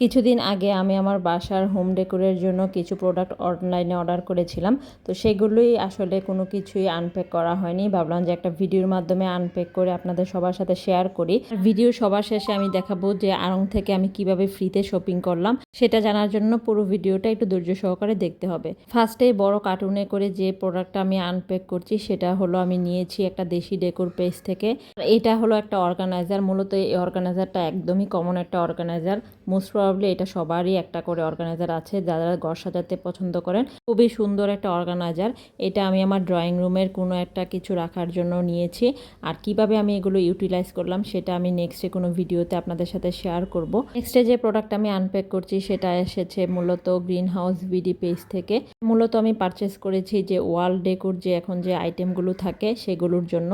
কিছুদিন আগে আমি আমার বাসার হোম ডেকোরের জন্য কিছু প্রোডাক্ট অনলাইনে অর্ডার করেছিলাম। তো সেগুলোই আসলে কোনো কিছুই আনপ্যাক করা হয়নি। ভাবলাম যে একটা ভিডিওর মাধ্যমে আনপ্যাক করে আপনাদের সবার সাথে শেয়ার করি। ভিডিও সবার শেষে আমি দেখাবো যে আড়ং থেকে আমি কীভাবে ফ্রিতে শপিং করলাম। সেটা জানার জন্য পুরো ভিডিওটা একটু ধৈর্য সহকারে দেখতে হবে। ফার্স্টে বড় কার্টুনে করে যে প্রোডাক্টটা আমি আনপ্যাক করছি, সেটা হলো আমি নিয়েছি একটা দেশি ডেকোর পেজ থেকে। এটা হলো একটা অর্গানাইজার মূলত এই অর্গানাইজারটা একদমই কমন একটা অর্গানাইজার মোস্ট প্রবাবলি এটা সবারই একটা করে অর্গানাইজার আছে, যারা ঘর সাজাতে পছন্দ করেন। খুবই সুন্দর একটা অর্গানাইজার এটা আমি আমার ড্রয়িং রুমের কোনো একটা কিছু রাখার জন্য নিয়েছি। আর কীভাবে আমি এগুলো ইউটিলাইজ করলাম, সেটা আমি নেক্সটে কোনো ভিডিওতে আপনাদের সাথে শেয়ার করব। নেক্সটে যে প্রোডাক্ট আমি আনপ্যাক করছি, সেটা এসেছে মূলত গ্রিন হাউস বিডি পেজ থেকে। মূলত আমি পারচেস করেছি যে ওয়াল ডেকোর যে এখন যে আইটেমগুলো থাকে, সেগুলোর জন্য।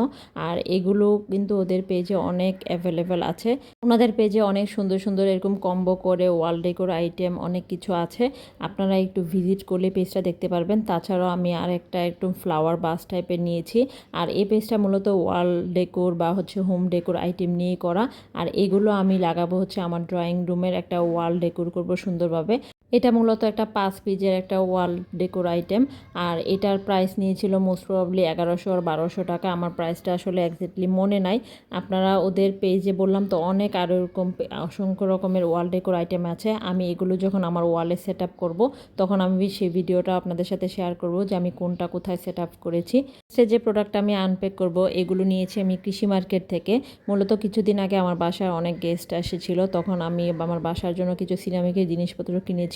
আর এগুলো কিন্তু ওদের পেজে অনেক অ্যাভেলেবেল আছে। ওনাদের পেজে অনেক সুন্দর সুন্দর এরকম কম্বো করে ওয়াল ডেকোর আইটেম অনেক কিছু আছে। আপনারা একটু ভিজিট করলে পেজটা দেখতে পারবেন। তাছাড়াও আমি আর একটা একটু ফ্লাওয়ার বাস টাইপের নিয়েছি। আর এই পেজটা মূলত ওয়াল ডেকোর বা হচ্ছে হোম ডেকোর আইটেম নিয়ে করা। আর এগুলো আমি লাগাবো হচ্ছে আমার ড্রয়িং রুমের একটা ওয়াল ডেকোর করব সুন্দরভাবে। এটা মূলত একটা পাঁচ পিজের একটা ওয়াল ডেকোর আইটেম। আর এটার প্রাইস নিয়েছিল মোস্ট প্রবলি এগারোশো আর বারোশো টাকা। আমার প্রাইসটা আসলে একজ্যাক্টলি মনে নাই। আপনারা ওদের পেজে বললাম তো, অনেক আরও এরকম অসংখ্য রকমের ওয়াল ডেকোর আইটেম আছে। আমি এগুলো যখন আমার ওয়ালে সেট আপ করব, তখন আমি সেই ভিডিওটা আপনাদের সাথে শেয়ার করব যে আমি কোনটা কোথায় সেট আপ করেছি সে যে প্রোডাক্ট আমি আনপ্যাক করব, এগুলো নিয়েছি আমি কৃষি মার্কেট থেকে। মূলত কিছুদিন আগে আমার বাসায় অনেক গেস্ট এসেছিল তখন আমি আমার বাসার জন্য কিছু সিরামিকের জিনিসপত্র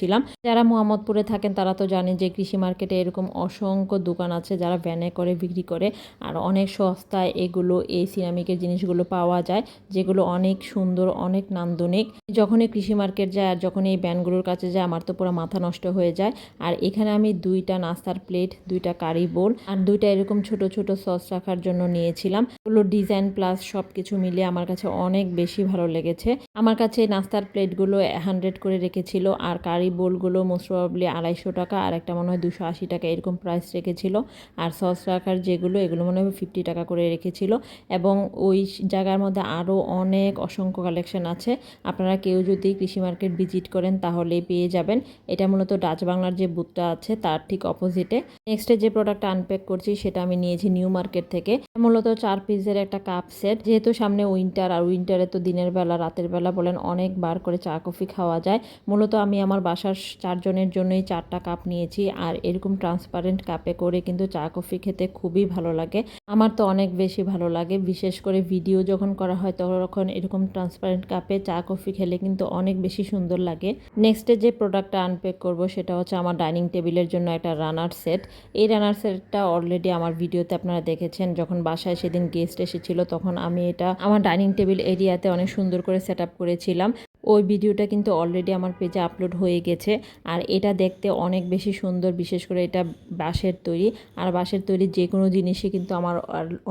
কিনেছিলাম যারা মোহাম্মদপুরে থাকেন, তারা তো জানে যে কৃষি মার্কেটে এরকম অসংখ্য দোকান আছে যারা ভ্যানে করে বিক্রি করে। আর অনেক সস্তায় এগুলো, এই সিরামিকের জিনিসগুলো পাওয়া যায়, যেগুলো অনেক সুন্দর, অনেক নান্দনিক। যখনই কৃষি মার্কেট যায় আর যখন এই ব্যানগুলোর কাছে যায়, আমার তো পুরো মাথা নষ্ট হয়ে যায়। আর এখানে আমি দুইটা নাস্তার প্লেট, দুইটা কারি বোল আর দুইটা এরকম ছোট ছোট সস রাখার জন্য নিয়েছিলাম। এগুলো ডিজাইন প্লাস সব কিছু মিলিয়ে আমার কাছে অনেক বেশি ভালো লেগেছে। আমার কাছে নাস্তার প্লেটগুলো হান্ড্রেড করে রেখেছিল আর কারি বোলগুলো মোস্ট প্রবাবলি আড়াইশো টাকা, আর একটা মনে হয় দুশো আশি টাকা এরকম প্রাইস রেখেছিল। আর সস রাখার যেগুলো, এগুলো মনে হয় ফিফটি টাকা করে রেখেছিল। এবং ওই জায়গার মধ্যে আরও অনেক অসংখ্য কালেকশন আছে। আপনারা কেউ যদি কৃষি মার্কেট ভিজিট করেন তাহলে পেয়ে যাবেন। এটা মূলত ডাচ বাংলার যে বুথটা আছে, তার ঠিক অপোজিটে নেক্সটে যে প্রোডাক্টটা আনপ্যাক করছি, সেটা আমি নিয়েছি নিউ মার্কেট থেকে। মূলত চার পিসের একটা কাপ সেট যেহেতু সামনে উইন্টার আর উইন্টারে তো দিনের বেলা, রাতের বেলা বলেন অনেকবার করে চা কফি খাওয়া যায়। মূলত আমি আমার বাসার চারজনের জন্যই চারটা কাপ নিয়েছি আর এরকম ট্রান্সপারেন্ট কাপে করে কিন্তু চা কফি খেতে খুবই ভালো লাগে। আমার তো অনেক বেশি ভালো লাগে, বিশেষ করে ভিডিও যখন করা হয় তখন এরকম ট্রান্সপারেন্ট কাপে চা কফি খেলে কিন্তু অনেক বেশি সুন্দর লাগে। নেক্সটে যে প্রোডাক্টটা আনপ্যাক করব সেটা হচ্ছে আমার ডাইনিং টেবিলের জন্য একটা রানার সেট এই রানার সেটটা অলরেডি আমার ভিডিওতে আপনারা দেখেছেন, যখন বাসায় সেদিন গেস্ট এসেছিল তখন আমি এটা আমার ডাইনিং টেবিল এরিয়াতে অনেক সুন্দর করে সেট করেছিলাম। ওই ভিডিওটা কিন্তু অলরেডি আমার পেজে আপলোড হয়ে গেছে। আর এটা দেখতে অনেক বেশি সুন্দর, বিশেষ করে এটা বাঁশের তৈরি। আর বাঁশের তৈরি যে কোনো জিনিসই কিন্তু আমার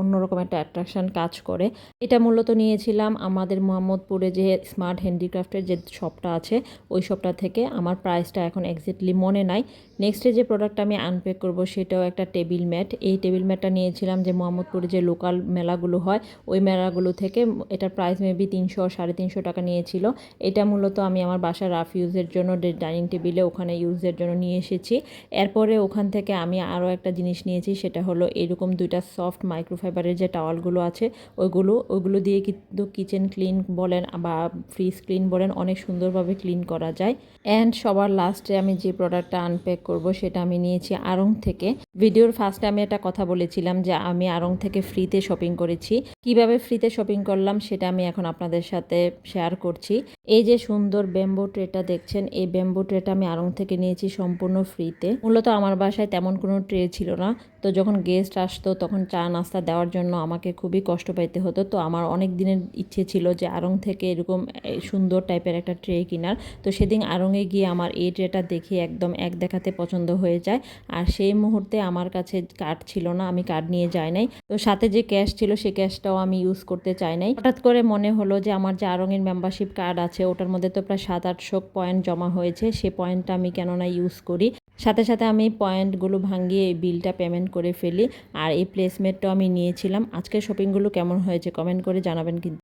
অন্যরকম একটা অ্যাট্রাকশান কাজ করে। এটা মূলত নিয়েছিলাম আমাদের মোহাম্মদপুরে যে স্মার্ট হ্যান্ডিক্রাফটের যে শপটা আছে, ওই শপটা থেকে। আমার প্রাইসটা এখন এক্স্যাক্টলি মনে নাই। নেক্সটে যে প্রোডাক্টটা আমি আনপ্যাক করব, সেটাও একটা টেবিল ম্যাট এই টেবিল ম্যাটটা নিয়েছিলাম যে মোহাম্মদপুরে যে লোকাল মেলাগুলো হয়, ওই মেলাগুলো থেকে এটার প্রাইস মেবি তিনশো, সাড়ে তিনশো টাকা নিয়েছিল। এটা মূলত আমি আমার বাসার রাফ ইউজের জন্য ডাইনিং টেবিলে ওখানে ইউজের জন্য নিয়ে এসেছি। এরপরে ওখান থেকে আমি আরও একটা জিনিস নিয়েছি, সেটা হলো এরকম দুইটা সফট মাইক্রোফাইবারের যে টাওয়ালগুলো আছে, ওইগুলো ওইগুলো দিয়ে কিন্তু কিচেন ক্লিন বলেন বা ফ্রিজ ক্লিন বলেন, অনেক সুন্দরভাবে ক্লিন করা যায়। অ্যান্ড সবার লাস্টে আমি যে প্রোডাক্টটা আনপ্যাক করব, সেটা আমি নিয়েছি আরং থেকে। ভিডিওর ফার্স্টে আমি একটা কথা বলেছিলাম যে আমি আরং থেকে ফ্রিতে শপিং করেছি। কীভাবে ফ্রিতে শপিং করলাম, সেটা আমি এখন আপনাদের সাথে শেয়ার করছি। এই যে সুন্দর ব্যাম্বো ট্রেটা দেখছেন, এই ব্যাম্বো ট্রেটা আমি আড়ং থেকে নিয়েছি সম্পূর্ণ ফ্রিতে মূলত আমার বাসায় তেমন কোনো ট্রে ছিল না। তো যখন গেস্ট আসতো, তখন চা নাস্তা দেওয়ার জন্য আমাকে খুবই কষ্ট পাইতে হতো। তো আমার অনেক দিনের ইচ্ছে ছিল যে আড়ং থেকে এরকম সুন্দর টাইপের একটা ট্রে কেনার। তো সেদিন আড়ংয়ে গিয়ে আমার এই ট্রেটা দেখে একদম এক দেখাতে পছন্দ হয়ে যায়। আর সেই মুহূর্তে আমার কাছে কার্ড ছিল না, আমি কার্ড নিয়ে যাই নাই। তো সাথে যে ক্যাশ ছিল সেই ক্যাশটাও আমি ইউজ করতে চাই নাই। হঠাৎ করে মনে হলো যে আমার যে আড়ংয়ের মেম্বারশিপ কার্ড আছে, ওটার মধ্যে তো প্রায় সাত আটশো পয়েন্ট জমা হয়েছে, সে পয়েন্টটা আমি কেননা ইউজ করি। সাথে সাথে আমি পয়েন্টগুলো ভাঙিয়ে এই বিলটা পেমেন্ট করে ফেলি, আর এই প্লেসমেন্টটাও আমি নিয়েছিলাম। আজকের শপিংগুলো কেমন হয়েছে কমেন্ট করে জানাবেন কিন্তু।